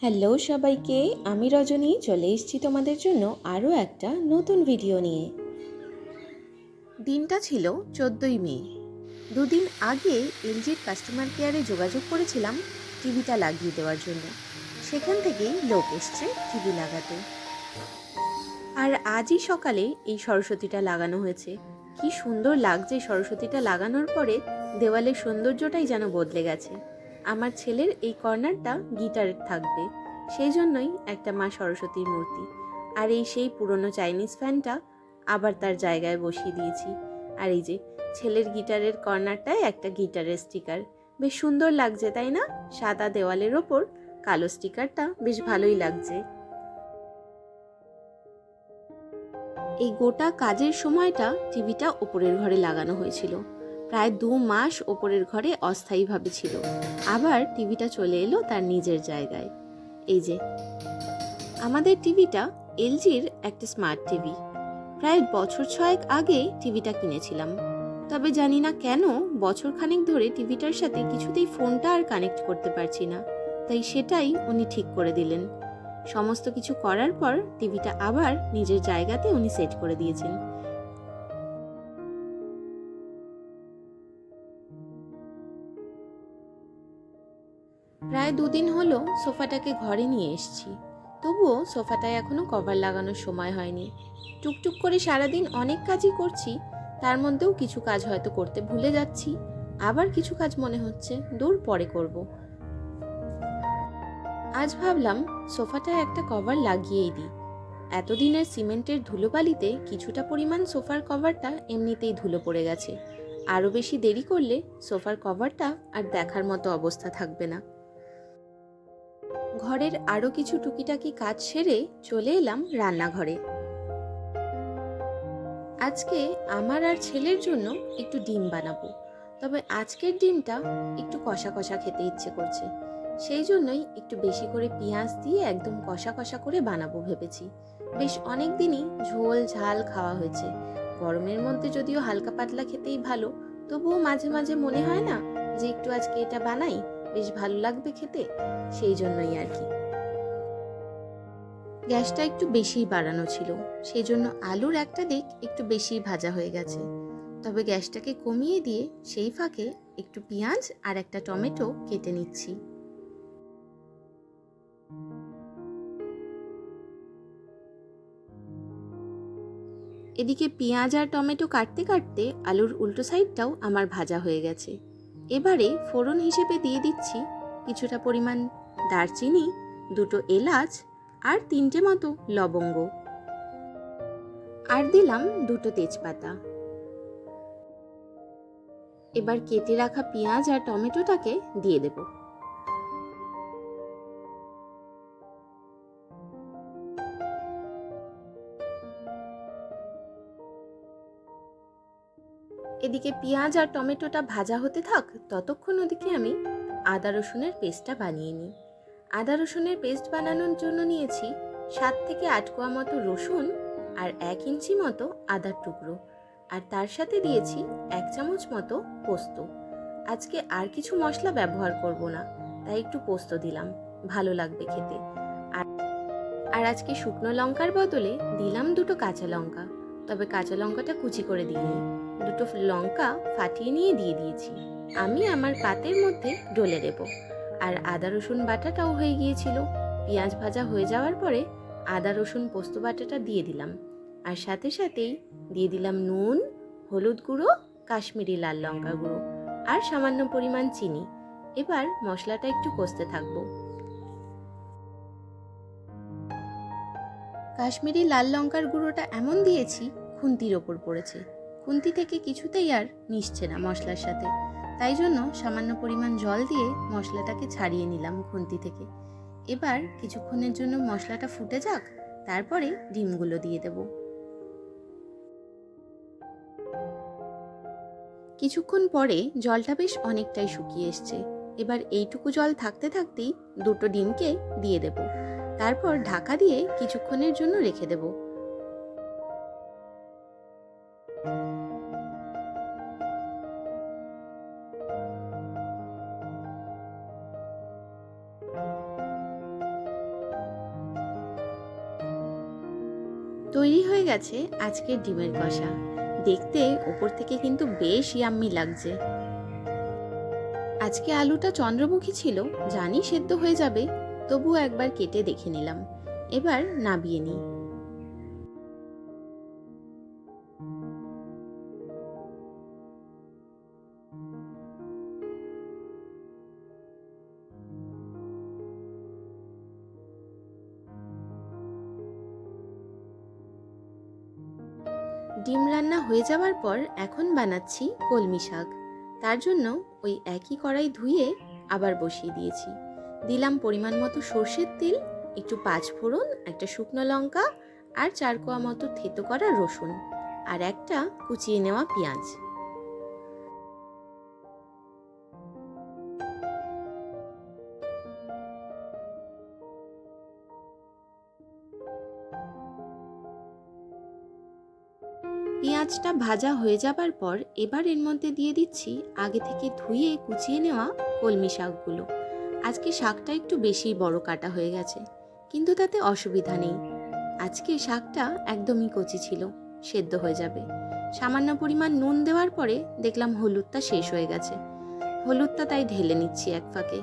Hello সবাইকে, আমি রজনী, চলে এসেছি তোমাদের জন্য আরও একটা নতুন ভিডিও নিয়ে। দিনটা ছিল চোদ্দোই মে। দুদিন আগে এলজির কাস্টমার কেয়ারে যোগাযোগ করেছিলাম টিভিটা লাগিয়ে দেওয়ার জন্য। সেখান থেকেই লোক এসছে টিভি লাগাতে। আর আজই সকালে এই সরস্বতীটা লাগানো হয়েছে। কি সুন্দর লাগছে সরস্বতীটা লাগানোর পরে দেওয়ালের সৌন্দর্যটাই যেন বদলে গেছে। আমার ছেলের এই কর্নারটা গিটারের থাকবে। সেই জন্যই একটা মা সরস্বতীর মূর্তি। আর এই সেই পুরনো চাইনিজ ফ্যানটা আবার তার জায়গায় বসিয়ে দিয়েছি। আর এই যে ছেলের গিটারের কর্নারটায় একটা গিটারের স্টিকার। বেশ সুন্দর লাগছে, তাই না? সাদা দেওয়ালের ওপর কালো স্টিকারটা বেশ ভালোই লাগছে। এই গোটা কাজের সময়টা টিভিটা ওপরের ঘরে লাগানো হয়েছিল। প্রায় দু মাস ওপরের ঘরে অস্থায়ীভাবে ছিল। আবার টিভিটা চলে এলো তার নিজের জায়গায়। এই যে, আমাদের টিভিটা এলজির একটা স্মার্ট টিভি। প্রায় বছর ছয়েক আগে টিভিটা কিনেছিলাম। তবে জানি না কেন বছর খানেক ধরে টিভিটার সাথে কিছুতেই ফোনটা আর কানেক্ট করতে পারছি না। তাই সেটাই উনি ঠিক করে দিলেন। সমস্ত কিছু করার পর টিভিটা আবার নিজের জায়গাতে উনি সেট করে দিয়েছেন। প্রায় দুদিন হলো সোফাটাকে ঘরে নিয়ে এসেছি। তবুও সোফাটায় এখনও কভার লাগানোর সময় হয়নি। টুকটুক করে সারাদিন অনেক কাজই করছি, তার মধ্যেও কিছু কাজ হয়তো করতে ভুলে যাচ্ছি। আবার কিছু কাজ মনে হচ্ছে, দূর পরে করব। আজ ভাবলাম সোফাটায় একটা কভার লাগিয়েই দিই। এতদিনের সিমেন্টের ধুলোবালিতে কিছুটা পরিমাণ সোফার কভারটা এমনিতেই ধুলো পড়ে গেছে। আরও বেশি দেরি করলে সোফার কভারটা আর দেখার মতো অবস্থা থাকবে না। ঘরের আরও কিছু টুকিটাকি কাজ সেরে চলে এলাম রান্নাঘরে। আজকে আমার আর ছেলের জন্য একটু ডিম বানাবো, তবে আজকের ডিমটা একটু কষা কষা খেতে ইচ্ছে করছে। সেই জন্যই একটু বেশি করে পেঁয়াজ দিয়ে একদম কষা কষা করে বানাবো ভেবেছি। বেশ অনেক দিনই ঝোল, ঝাল খাওয়া হয়েছে। গরমের মধ্যে যদিও হালকা পাতলা খেতেই ভালো, তবুও মাঝে মাঝে মনে হয় না যে একটু আজকে এটা বানাই। বেশ ভালো লাগবে খেতে, সেই জন্যই আর কি। গ্যাসটা একটু বেশিই বাড়ানো ছিল সেই জন্য আলুর একটা দিক একটু বেশি ভাজা হয়ে গেছে। তবে গ্যাসটাকে কমিয়ে দিয়ে সেই ফাঁকে একটু পেঁয়াজ আর একটা টমেটো কেটে নিচ্ছি। এদিকে পেঁয়াজ আর টমেটো কাটতে কাটতে আলুর উল্টো সাইডটাও আমার ভাজা হয়ে গেছে। এবারে ফোড়ন হিসেবে দিয়ে দিচ্ছি কিছুটা পরিমাণ দারচিনি, দুটো এলাচ আর তিনটে মতো লবঙ্গ। আর দিলাম দুটো তেজপাতা। এবার কেটে রাখা পেঁয়াজ আর টমেটোটাকে দিয়ে দেব। এদিকে পেঁয়াজ আর টমেটোটা ভাজা হতে থাক, ততক্ষণ ওদিকে আমি আদা রসুনের পেস্টটা বানিয়ে নিই। আদা রসুনের পেস্ট বানানোর জন্য নিয়েছি সাত থেকে আট কোয়া মতো রসুন আর এক ইঞ্চি মতো আদার টুকরো। আর তার সাথে দিয়েছি এক চামচ মতো পোস্ত। আজকে আর কিছু মশলা ব্যবহার করব না, তাই একটু পোস্ত দিলাম, ভালো লাগবে খেতে। আর আর আজকে শুকনো লঙ্কার বদলে দিলাম দুটো কাঁচা লঙ্কা, তবে কাঁচা লঙ্কাটা কুচি করে দিইনি দুটো লঙ্কা ফাটিয়ে নিয়ে দিয়ে দিয়েছি। আমি আমার পাতের মধ্যে ডলে দেবো। আর আদা, রসুন বাটাটাও হয়ে গিয়েছিল। পেঁয়াজ ভাজা হয়ে যাওয়ার পরে আদা, রসুন পোস্ত বাটাটা দিয়ে দিলাম। আর সাথে সাথেই দিয়ে দিলাম নুন, হলুদ গুঁড়ো, কাশ্মীরি লাল লঙ্কা গুঁড়ো আর সামান্য পরিমাণ চিনি। এবার মশলাটা একটু কষতে থাকব। কাশ্মীরি লাল লঙ্কার গুঁড়োটা এমন দিয়েছি, খুন্তির ওপর পড়েছে। খুন্তি থেকে কিছুতেই আর মিশছে না মশলার সাথে। তাই জন্য সামান্য পরিমাণ জল দিয়ে মশলাটাকে ছাড়িয়ে নিলাম খুন্তি থেকে। এবার কিছুক্ষণের জন্য মশলাটা ফুটে যাক, তারপরে ডিমগুলো দিয়ে দেব। কিছুক্ষণ পরে জলটা বেশ অনেকটাই শুকিয়ে এসছে। এবার এইটুকু জল থাকতে থাকতেই দুটো ডিমকে দিয়ে দেব। তারপর ঢাকা দিয়ে কিছুক্ষণের জন্য রেখে দেবো। হয়ে আজকের ডিমের কষা। দেখতে ওপর থেকে কিন্তু বেশ ইয়াম্মি লাগছে। আজকে আলুটা চন্দ্রমুখী ছিল, জানি সেদ্ধ হয়ে যাবে, তবুও একবার কেটে দেখে নিলাম। এবার নাবিয়ে নিই। ডিম রান্না হয়ে যাওয়ার পর এখন বানাচ্ছি কলমি শাক। তার জন্য ওই একই কড়াই ধুয়ে আবার বসিয়ে দিয়েছি। দিলাম পরিমাণ মতো সর্ষের তেল, একটু পাঁচ ফোড়ন, একটা শুকনো লঙ্কা আর চার কোয়া মতো থেতো করা রসুন। আর একটা কুচিয়ে নেওয়া পেঁয়াজ। পেঁয়াজটা ভাজা হয়ে যাবার পর এবার এর মধ্যে দিয়ে দিচ্ছি আগে থেকে ধুয়ে কুচিয়ে নেওয়া কলমি শাকগুলো। আজকে শাকটা একটু বেশি বড় কাটা হয়ে গেছে, কিন্তু তাতে অসুবিধা নেই। আজকে শাকটা একদমই কচি ছিল, সেদ্ধ হয়ে যাবে। সামান্য পরিমাণ নুন দেওয়ার পরে দেখলাম হলুদটা শেষ হয়ে গেছে। হলুদটা তাই ঢেলে নিচ্ছি এক ফাঁকে।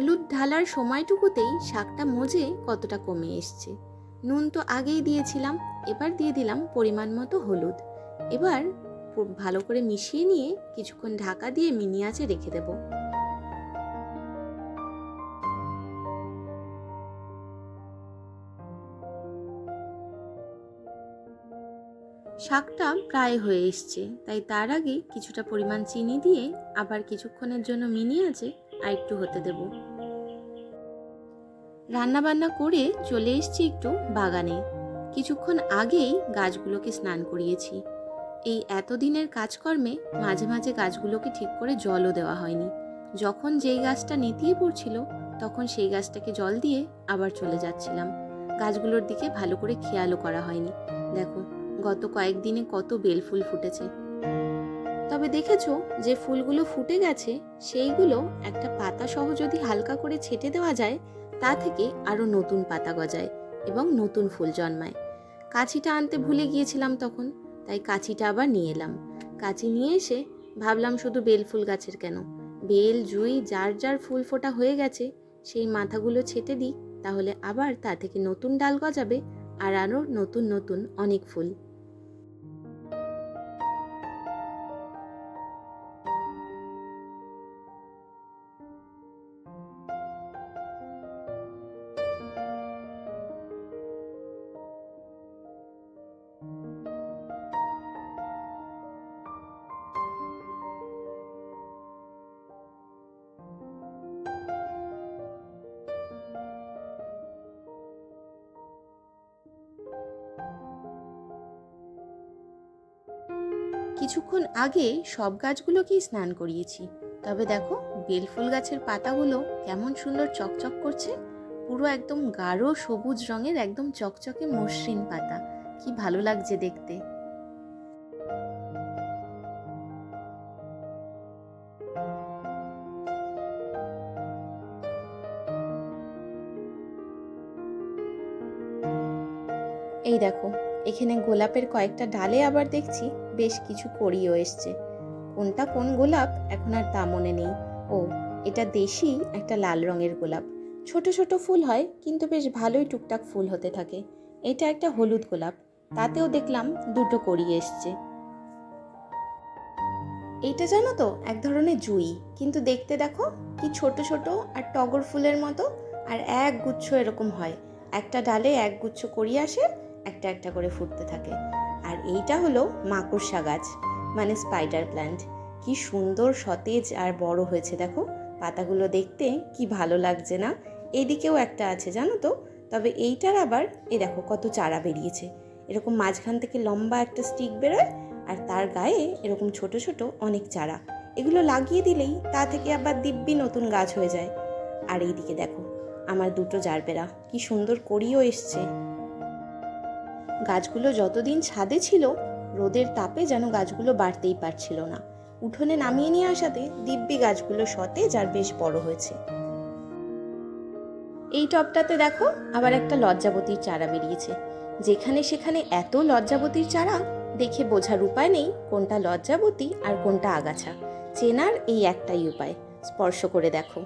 হলুদ ঢালার সময়টুকুতেই শাকটা মজে কতটা কমে এসছে। নুন তো আগেই দিয়েছিলাম, এবার দিয়ে দিলাম পরিমাণ মতো হলুদ। এবার ভালো করে মিশিয়ে নিয়ে কিছুক্ষণ ঢাকা দিয়ে মিনি আঁচে রেখে দেব। শাকটা প্রায় হয়ে এসছে, তাই তার আগে কিছুটা পরিমাণ চিনি দিয়ে আবার কিছুক্ষণের জন্য মিনি আর একটু হতে দেব। রান্না বান্না করে চলে এসছি একটু বাগানে। কিছুক্ষণ আগেই গাছগুলোকে স্নান করিয়েছি। এই এতদিনের কাজকর্মে মাঝে মাঝে গাছগুলোকে ঠিক করে জলও দেওয়া হয়নি। যখন যেই গাছটা নেতিয়ে পড়ছিল, তখন সেই গাছটাকে জল দিয়ে আবার চলে যাচ্ছিলাম। গাছগুলোর দিকে ভালো করে খেয়ালও করা হয়নি। দেখো, গত কয়েকদিনে কত বেল ফুল ফুটেছে। তবে দেখেছ, যে ফুলগুলো ফুটে গেছে, সেইগুলো একটা পাতা সহ যদি হালকা করে ছেটে দেওয়া যায় তা থেকে আরও নতুন পাতা গজায় এবং নতুন ফুল জন্মায়। কাছিটা আনতে ভুলে গিয়েছিলাম তখন, তাই কাছিটা আবার নিয়ে এলাম। কাছি নিয়ে এসে ভাবলাম শুধু বেল ফুল গাছের কেন? বেল, জুই, যার যার ফুল ফোটা হয়ে গেছে, সেই মাথাগুলো ছেটে দিই, তাহলে আবার তা থেকে নতুন ডাল গজাবে আর আরও নতুন নতুন অনেক ফুল। কিছুক্ষণ আগে সব গাছগুলোকেই স্নান করিয়েছি। তবে দেখো, বেলফুল গাছের পাতাগুলো কেমন সুন্দর চকচক করছে। পুরো একদম গাঢ় সবুজ রঙের একদম চকচকে মসৃণ পাতা। কি ভালো লাগছে দেখতে। এই দেখো এখানে গোলাপের কয়েকটা ডালে আবার দেখছি বেশ কিছু করিও এসছে। কোনটা কোন গোলাপ এখন আর তা মনে নেই। ও, এটা দেশি একটা লাল রঙের গোলাপ। ছোট ছোট ফুল হয়, কিন্তু বেশ ভালোই টুকটাক ফুল হতে থাকে। এটা একটা হলুদ গোলাপ। তাতেও দেখলাম দুটো করিয়ে এসছে। এইটা জানো তো, এক ধরনের জুই। কিন্তু দেখতে দেখো কি ছোট ছোট আর টগর ফুলের মতো, আর এক গুচ্ছ এরকম হয়। একটা ডালে এক গুচ্ছ করিয়ে আসে একটা একটা করে ফুটতে থাকে। আর এইটা হলো মাকড়সা গাছ মানে স্পাইডার প্ল্যান্ট কি সুন্দর সতেজ আর বড় হয়েছে, দেখো। পাতাগুলো দেখতে কি ভালো লাগছে না? এদিকেও একটা আছে, জানো তো? তবে এইটার আবার, এ দেখো কত চারা বেরিয়েছে। এরকম মাঝখান থেকে লম্বা একটা স্টিক বেরোয়, আর তার গায়ে এরকম ছোট ছোট অনেক চারা। এগুলো লাগিয়ে দিলেই তা থেকে আবার দিব্যি নতুন গাছ হয়ে যায়। আর এইদিকে দেখো, আমার দুটো জারবেরা কি সুন্দর করিও এসছে। গাছগুলো যতদিন ছাদে ছিল, রোদের তাপে যেন গাছগুলো বাড়তেই পারছিল না। উঠোনে নামিয়ে নিয়ে আসাতে দিব্যি গাছগুলো সতেজ আর বেশ বড় হয়েছে। এই টবটাতে দেখো, আবার একটা লজ্জাবতীর চারা বেরিয়েছে। যেখানে সেখানে এত লজ্জাবতীর চারা, দেখে বোঝার উপায় নেই কোনটা লজ্জাবতী আর কোনটা আগাছা। চেনার এই একটাই উপায়, স্পর্শ করে দেখো।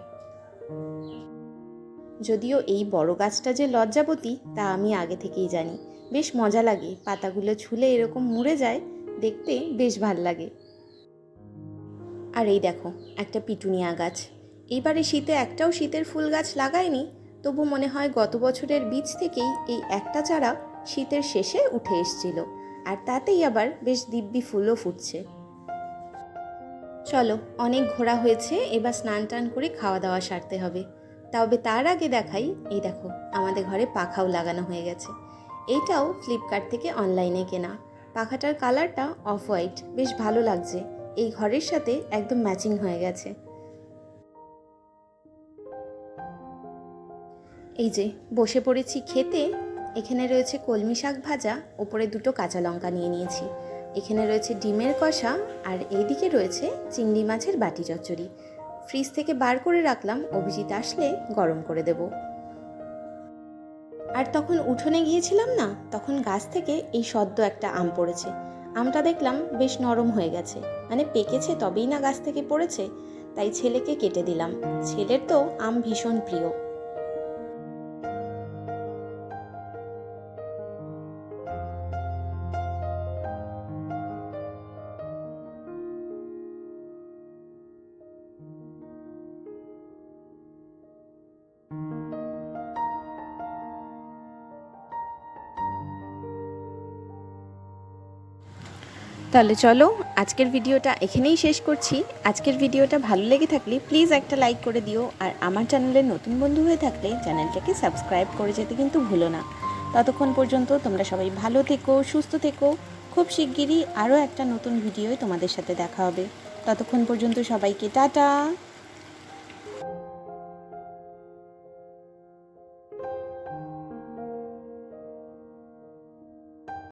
যদিও এই বড় গাছটা যে লজ্জাবতী, তা আমি আগে থেকেই জানি। বেশ মজা লাগে। পাতাগুলো ছুলে এরকম মুড়ে যায়, দেখতে বেশ ভালো লাগে। আর এই দেখো, একটা পিটুনিয়া গাছ এইবারে শীতে একটাও শীতের ফুল গাছ লাগায়নি, তবু মনে হয় গত বছরের বীজ থেকেই এই একটা চারা শীতের শেষে উঠে এসছিল। আর তাতেই আবার বেশ দিব্যি ফুলও ফুটছে। চলো, অনেক ঘোরা হয়েছে, এবার স্নান টান করে খাওয়া দাওয়া সারতে হবে। তবে তার আগে দেখাই, এই দেখো, আমাদের ঘরে পাখাও লাগানো হয়ে গেছে। এইটাও ফ্লিপকার্ট থেকে অনলাইনে কেনা। পাখাটার কালারটা অফ হোয়াইট বেশ ভালো লাগছে। এই ঘরের সাথে একদম ম্যাচিং হয়ে গেছে। এই যে, বসে পড়েছি খেতে, এখানে রয়েছে কলমি শাক ভাজা, ওপরে দুটো কাঁচা লঙ্কা নিয়ে নিয়েছি। এখানে রয়েছে ডিমের কষা, আর এইদিকে রয়েছে চিংড়ি মাছের বাটি চচ্চড়ি। ফ্রিজ থেকে বার করে রাখলাম, অভিজিৎ আসলে গরম করে দেব। আর তখন উঠোনে গিয়েছিলাম না, তখন গাছ থেকে এই সদ্য একটা আম পড়েছে। আমটা দেখলাম বেশ নরম হয়ে গেছে। মানে পেকেছে তবেই না গাছ থেকে পড়েছে, তাই ছেলেকে কেটে দিলাম। ছেলের তো আম ভীষণ প্রিয়। তাহলে চলো আজকের ভিডিওটা এখানেই শেষ করছি। আজকের ভিডিওটা ভালো লেগে থাকলে প্লিজ একটা লাইক করে দিও। আর আমার চ্যানেলে নতুন বন্ধু হয়ে থাকলে চ্যানেলটাকে সাবস্ক্রাইব করে যেতে কিন্তু ভুলো না। ততক্ষণ পর্যন্ত তোমরা সবাই ভালো থেকো, সুস্থ থেকো। খুব শিগগিরই আরও একটা নতুন ভিডিওয় তোমাদের সাথে দেখা হবে। ততক্ষণ পর্যন্ত সবাইকে টাটা।